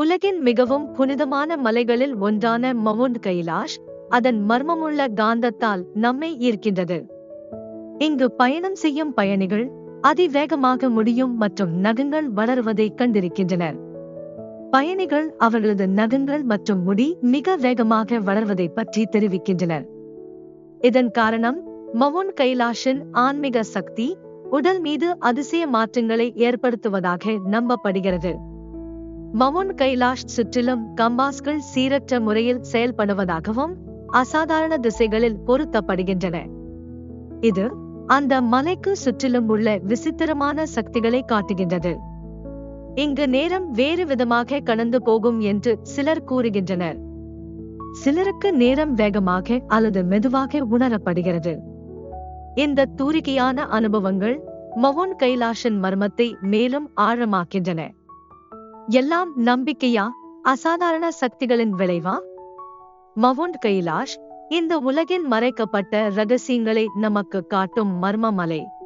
உலகின் மிகவும் புனிதமான மலைகளில் ஒன்றான மவுண்ட் கைலாஷ் அதன் மர்மமுள்ள காந்தத்தால் நம்மை ஈர்க்கின்றது. இங்கு பயணம் செய்யும் பயணிகள் அதிவேகமாக முடியும் மற்றும் நகங்கள் வளருவதை கண்டிருக்கின்றனர். பயணிகள் அவர்களது நகங்கள் மற்றும் முடி மிக வேகமாக வளர்வதை பற்றி தெரிவிக்கின்றனர். இதன் காரணம் மவுண்ட் கைலாஷின் ஆன்மீக சக்தி உடல் மீது அதிசய மாற்றங்களை ஏற்படுத்துவதாக நம்பப்படுகிறது. மவுண்ட் கைலாஷ் சுற்றிலும் கம்பாஸ்கள் சீரற்ற முறையில் செயல்படுவதாகவும் அசாதாரண திசைகளில் பொருத்தப்படுகின்றன. இது அந்த மலைக்கு சுற்றிலும் உள்ள விசித்திரமான சக்திகளை காட்டுகின்றது. இங்கு நேரம் வேறு விதமாக கடந்து போகும் என்று சிலர் கூறுகின்றனர். சிலருக்கு நேரம் வேகமாக அல்லது மெதுவாக உணரப்படுகிறது. இந்த தூரிகையான அனுபவங்கள் மவுண்ட் கைலாஷின் மர்மத்தை மேலும் ஆழமாக்கின்றன. எல்லாம் நம்பிக்கையா? அசாதாரண சக்திகளின் விளைவா? மவுண்ட் கைலாஷ் இந்த உலகின் மறைக்கப்பட்ட ரகசியங்களை நமக்கு காட்டும் மர்மமலை.